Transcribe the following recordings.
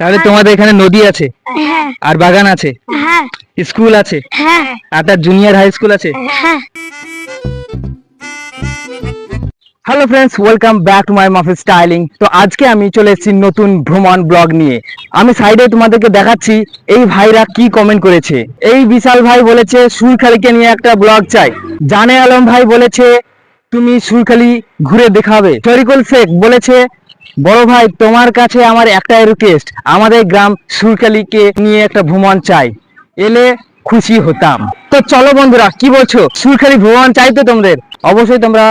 তাহলে তোমাদের এখানে নদী আছে? হ্যাঁ। আর বাগান আছে? হ্যাঁ। স্কুল আছে? হ্যাঁ। আর তার জুনিয়র হাই স্কুল আছে? হ্যাঁ। Hello friends welcome back to my মাফি স্টাইলিং তো আজকে আমি চলে এসেছি নতুন ভ্রমণ ব্লগ নিয়ে। আমি সাইডে তোমাদেরকে দেখাচ্ছি এই ভাইরা কি কমেন্ট করেছে? এই বিশাল ভাই বলেছে সুরখালিকে নিয়ে একটা ব্লগ চাই। জানে আলম ভাই বলেছে তুমি সুরখালি ঘুরে দেখাবে। শরিকুল শেখ বলেছে বড় ভাই তোমার কাছে আমার একটাই রিকোয়েস্ট আমাদের গ্রাম সুরখালিকে নিয়ে একটা ভ্রমণ চাই। এলে খুশি হতাম। তো চলো বন্ধুরা কি বলছো? সুরখালি ভ্রমণ চাই তো তোমাদের? অবশ্যই তোমরা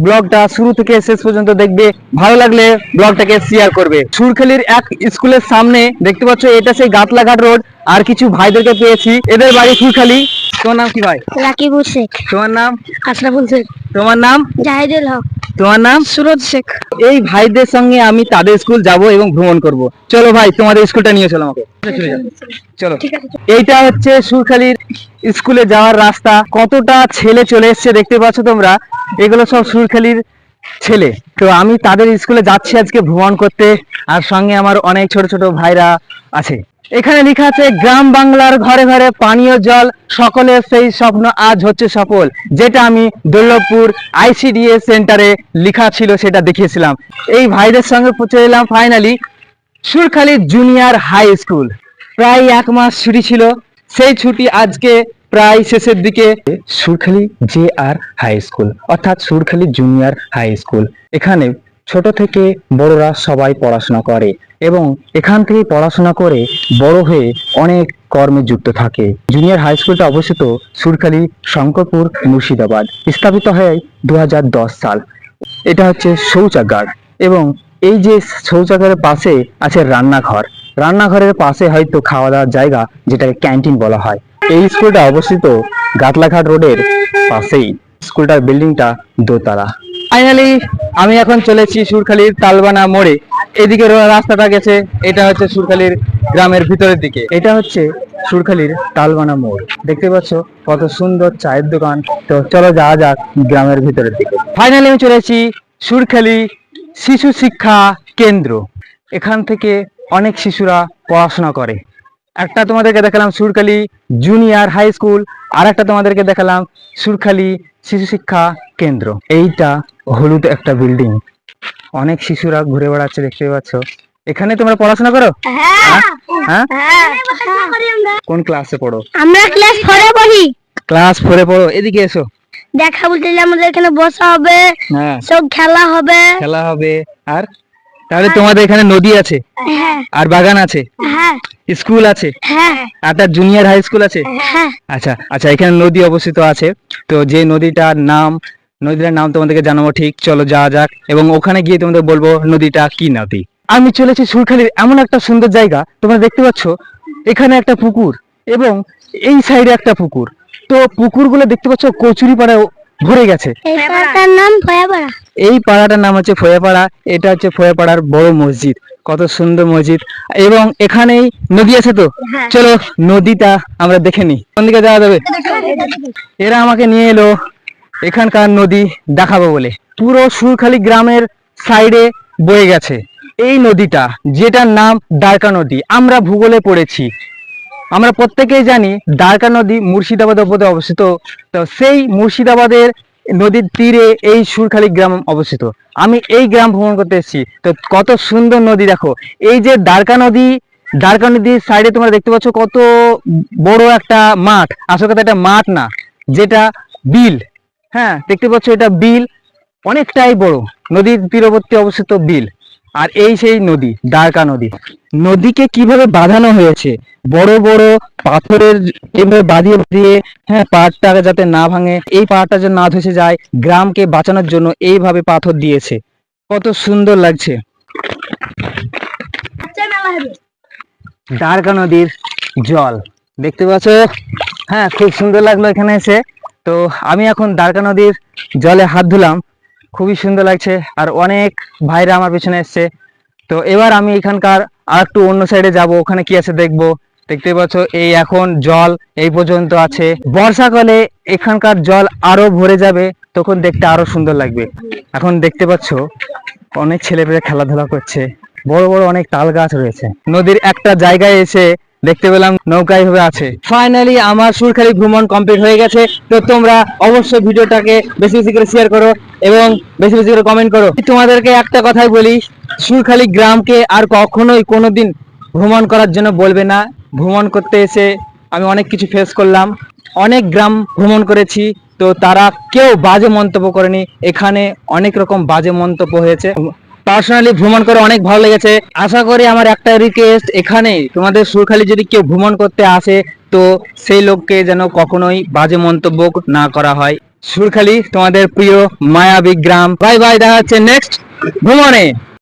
ব্লগটা শুরু থেকে শেষ পর্যন্ত দেখবে। ভালো লাগলে ব্লগটাকে শেয়ার করবে। সুরখালির এক স্কুলের সামনে দেখতে পাচ্ছ এটা সেই গাতলাঘাট রোড। আর কিছু ভাইদেরকে পেয়েছি। এদের বাড়ি সুরখালি তোমার নাম কি ভাই? রাকিবুল শেখ তোমার নাম? আশরাফুল শেখ তোমার নাম? জাহিদুল হক। তোমার নাম? সুরজ শেখ। এই ভাইদের সঙ্গে আমি তাদের স্কুল যাব এবং ভ্রমণ করব। চলো ভাই তোমাদের স্কুলটা নিয়ে চলো আমাকে। চলো। এইটা হচ্ছে সুরখালির স্কুলে যাওয়ার রাস্তা। কতটা ছেলে চলে এসছে দেখতে পাচ্ছ তোমরা? এগুলো সব সুরখালির ছেলে। তো আমি তাদের স্কুলে যাচ্ছি আজকে ভ্রমণ করতে। আর সঙ্গে আমার অনেক ছোট ছোট ভাইরা আছে। এখানে লেখা আছে, গ্রাম বাংলার ঘরে ঘরে পানীয় জল, সকলের সেই স্বপ্ন আজ হচ্ছে সফল। যেটা আমি দুর্লভপুর আইসিডিএস সেন্টারে লেখা ছিল, সেটা দেখিয়েছিলাম। এই ভাইদের সঙ্গে পৌঁছে এলাম finally Surkhali junior high school প্রায় এক মাস ছুটি ছিল। সেই ছুটি আজকে প্রায় শেষের দিকে। Surkhali J R high school অর্থাৎ সুরখালি জুনিয়র হাই স্কুল এখানে ছোট থেকে বড়রা সবাই পড়াশোনা করে। এবং এখান থেকে পড়াশোনা করে বড় হয়ে অনেক কর্মে যুক্ত থাকে। জুনিয়র হাই স্কুলটা অবস্থিত সুরখালি শঙ্করপুর মুর্শিদাবাদ, স্থাপিত হয় দুহাজার দশ সাল। এটা হচ্ছে শৌচাগার এবং এই যে শৌচাগারের পাশে আছে রান্নাঘর। রান্নাঘরের পাশে হয়তো খাওয়া দাওয়ার জায়গা যেটাকে ক্যান্টিন বলা হয়। এই স্কুলটা অবস্থিত গাতলাঘাট রোডের পাশেই। স্কুলটার বিল্ডিংটা দোতলা। ফাইনালি আমি এখন চলেছি সুরখালির তালবানা মোড়ে। এদিকে রাস্তাটা গেছে এটা হচ্ছে সুরখালির গ্রামের ভিতরের দিকে। এটা হচ্ছে সুরখালির তালবানা মোড়। দেখতে পাচ্ছ কত সুন্দর চায়ের দোকান। তো চলো যাওয়া যাক গ্রামের ভিতরের দিকে। ফাইনালি আমি চলেছি সুরখালি শিশু শিক্ষা কেন্দ্র। এখান থেকে অনেক শিশুরা পড়াশোনা করে। একটা তোমাদেরকে দেখালাম সুরখালি জুনিয়র হাই স্কুল আর একটা তোমাদেরকে দেখালাম সুরখালি শিশু শিক্ষা কেন্দ্র। এইটা হলুদ একটা বিল্ডিং অনেক শিশুরা ঘুরে বেড়াচ্ছে দেখতে পাচ্ছ। এখানে তোমরা পড়াশোনা করো? হ্যাঁ। হ্যাঁ? হ্যাঁ? কোন ক্লাসে পড়ো? আমরা ক্লাস ফোরে পড়ি। ক্লাস ফোরে পড়ো। এদিকে এসো। দেখা বলতে যে আমাদের এখানে বসা হবে। হ্যাঁ। সব খেলা হবে। খেলা হবে। আর? তাহলে তোমাদের এখানে নদী আছে। হ্যাঁ। আর বাগান আছে। হ্যাঁ। স্কুল আছে। হ্যাঁ। আর তার জুনিয়র হাই স্কুল আছে? হ্যাঁ। আচ্ছা আচ্ছা এখানে নদী অবস্থিত আছে। তো যে নদীটার নাম নদীটার নাম তোমাদেরকে জানাব ঠিক চলো যাওয়া যাক। এবং ওখানে গিয়ে তোমাদের বলব নদীটা কি নদী। আমি চলেছি সুরখালির এমন একটা সুন্দর জায়গা তোমরা দেখতে পাচ্ছ এখানে একটা পুকুর এবং এই সাইডে একটা পুকুর। তো পুকুরগুলো দেখতে পাচ্ছ কচুরি পাড়ায় ভরে গেছে। এই পাড়াটার নাম হচ্ছে ফয়াপাড়া এটা হচ্ছে ফয়াপাড়ার বড় মসজিদ। কত সুন্দর মসজিদ। এবং এখানেই নদী আছে তো? হ্যাঁ। চলো নদীটা আমরা দেখে নিই। কোন দিকে যাওয়া যাবে? এরা আমাকে নিয়ে এলো। এখানকার নদী দেখাবো বলে। পুরো সুরখালি গ্রামের সাইডে বয়ে গেছে। এই নদীটা, যেটার নাম দ্বারকা নদী, আমরা ভূগোলে পড়েছি। আমরা প্রত্যেকেই জানি দ্বারকা নদী মুর্শিদাবাদের উপরে অবস্থিত। তো সেই মুর্শিদাবাদের নদীর তীরে এই সুরখালি গ্রাম অবস্থিত। আমি এই গ্রাম ভ্রমণ করতে এসেছি। তো কত সুন্দর নদী দেখো। এই যে দ্বারকা নদী, দ্বারকা নদীর সাইডে তোমরা দেখতে পাচ্ছ কত বড় একটা মাঠ। আসল কথা এটা মাঠ না, যেটা বিল। হ্যাঁ দেখতে পাচ্ছ এটা বিল, অনেকটাই বড়। নদীর তীরবর্তী অবস্থিত বিল। আর এই সেই নদী, দ্বারকা নদী। নদীকে কীভাবে বাঁধানো হয়েছে? বড় বড় পাথরের এভাবে বাঁধিয়ে বাঁধিয়ে হ্যাঁ পাহাড়টা যাতে না ভাঙে, এই পাহাড়টা যেন না ধসে যায়, গ্রামকে বাঁচানোর জন্য এইভাবে পাথর দিয়েছে। কত সুন্দর লাগছে। দ্বারকা নদীর জল। দেখতে পাচ্ছ? হ্যাঁ খুব সুন্দর লাগল এখানে এসে। তো আমি এখন দ্বারকা নদীর জলে হাত ধুলাম। খুবই সুন্দর লাগছে আর অনেক ভাইরা আমার পিছনে এসছে। তো এবার আমি এখানকার আর একটু অন্য সাইডে যাব, ওখানে কি আছে দেখব। দেখতে পাচ্ছ, এই এখন জল এই পর্যন্ত আছে। বর্ষাকালে এখানকার জল আরও ভরে যাবে, তখন দেখতে আরও সুন্দর লাগবে। এখন দেখতে পাচ্ছ, অনেক ছেলেপেলে খেলাধুলা করছে। বড় বড় অনেক তাল গাছ রয়েছে। নদীর একটা জায়গায় এসে দেখতে পেলাম নৌকায় ভাবে আছে। ফাইনালি আমার সুরখালি ভ্রমণ কমপ্লিট হয়ে গেছে। তো তোমরা অবশ্যই ভিডিওটাকে বেশি বেশি করে শেয়ার করো এবং বেশি বেশি করে কমেন্ট করো। তোমাদেরকে একটা কথাই বলি, সুরখালি গ্রামকে আর কখনোই কোনোদিন ভ্রমণ করার জন্য বলবে না। ভ্রমণ করতে এসে আমি অনেক কিছু ফেস করলাম। অনেক গ্রাম ভ্রমণ করেছি, তো তারা কেউ বাজে মন্তব্য করেনি। এখানে অনেক রকম বাজে মন্তব্য হয়েছে। পার্সোনালি ভ্রমণ করে অনেক ভালো লেগেছে। আশা করি আমার একটা রিকোয়েস্ট এখানে তোমাদের সুরখালি যদি কেউ ভ্রমণ করতে আসে, তো সেই লোককে যেন কখনোই বাজে মন্তব্য না করা হয়। সুরখালি, তোমাদের প্রিয় মায়াবী গ্রাম। বাই বাই দেখা হচ্ছে নেক্সট ভ্রমণে।